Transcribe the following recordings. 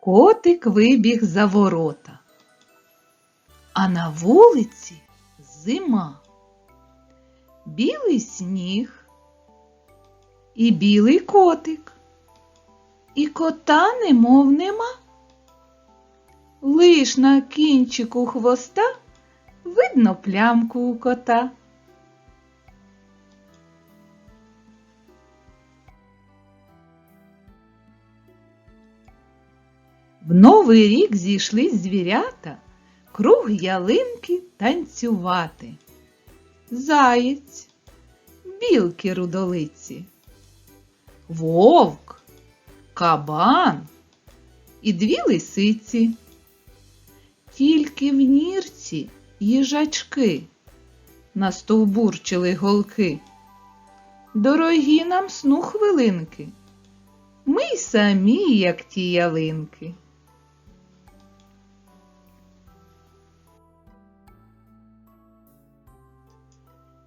Котик вибіг за ворота. А на вулиці зима. Білий сніг і білий котик. І кота немов нема. Лиш на кінчику хвоста видно плямку у кота. В новий рік зійшлись звірята круг ялинки танцювати. Заєць, білки рудолиці, вовк, кабан і дві лисиці. Тільки в нірці їжачки настовбурчили голки. Дорогі нам сну хвилинки, ми й самі, як ті ялинки.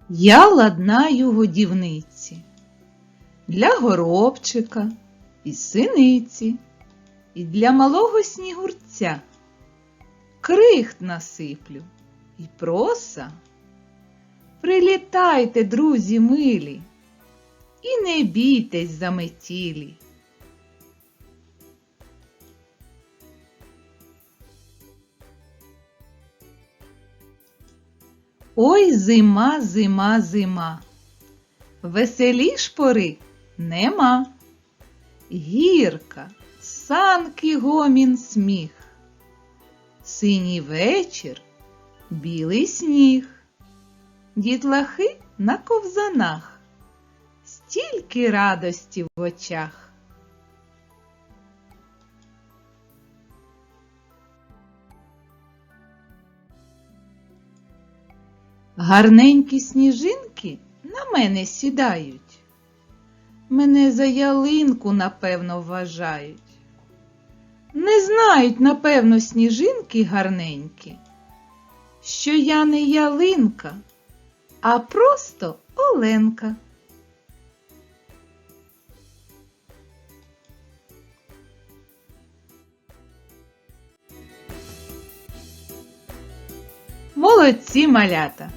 Я ладнаю годівниці для горобчика і синиці, і для малого снігурця. Крихт насиплю і проса. Прилітайте, друзі милі, і не бійтесь за метілі. Ой, зима, зима, зима. Веселіш пори нема. Гірка, санки гомін сміх. Синій вечір, білий сніг. Дітлахи на ковзанах. Стільки радості в очах. Гарненькі сніжинки на мене сідають. Мене за ялинку, напевно, вважають. Не знають, напевно, сніжинки гарненькі, що я не ялинка, а просто Оленка. Молодці малята!